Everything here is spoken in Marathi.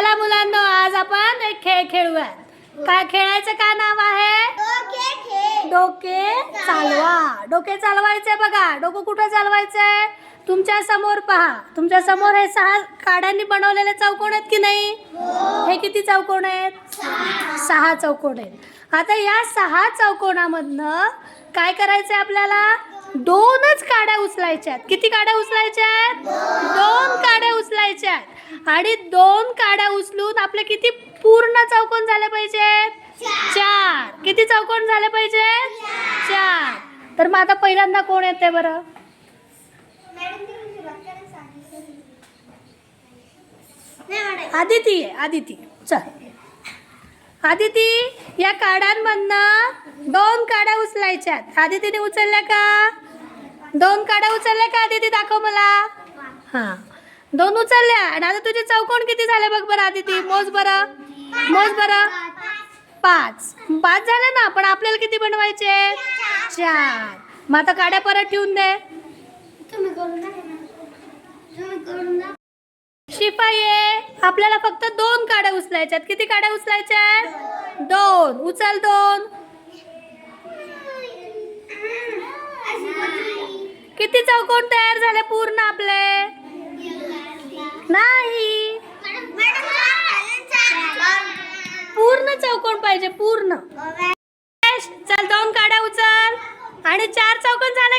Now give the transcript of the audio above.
चला मुलांनो आज आपण एक खेळ खेळूया काय खेळायचं काय नाव आहे? डोके चालवा. डोके चालवायचे बघा. डोकं कुठं चालवायचंय? तुमच्यासमोर पहा. तुमच्यासमोर हे सहा काड्यांनी बनवलेले चौकोन आहेत की नाही? हे किती चौकोन आहेत? सहा चौकोन आहेत. आता या सहा चौकोनामधनं काय करायचंय आपल्याला? दोनच काड्या उचलायच्या आहेत. किती काड्या उचलायच्या आहेत? दोन काड्या उचलायच्या आहेत. आणि दोन काड्या उचलून आपले किती पूर्ण चौकोन झाले पाहिजेत चार. किती चौकोन झाले पाहिजे? चार. तर मग आता पहिल्यांदा कोण येते बरं? आदिती आहे आदिती. चल. आदिती या काड्यांमधनं दोन काड्या उचलायच्या आदितीने उचलल्या का? दोन काड्या उचलल्या का? आदिती दाखव मला. हां. दोन उचलल्या आणि आता तुझे चौकोन किती झाले बघ बरं आदिती. मोज बरं. मोज बरं. पाच. पाच झाले ना पण आपल्याला किती बनवायचे? चार. मग आता काड्या परत ठेवून दे. शिपाई आहे. आपल्याला फक्त दोन काड्या उचलायच्या आहेत किती काड्या उचलायच्या आहेत दोन. उचल दोन. किती चौकोन तयार झाले पूर्ण आपले? नाही. पूर्ण चौकोन पाहिजे पूर्ण. चल दोन काड्या उचल. आणि चार चौकोन झाले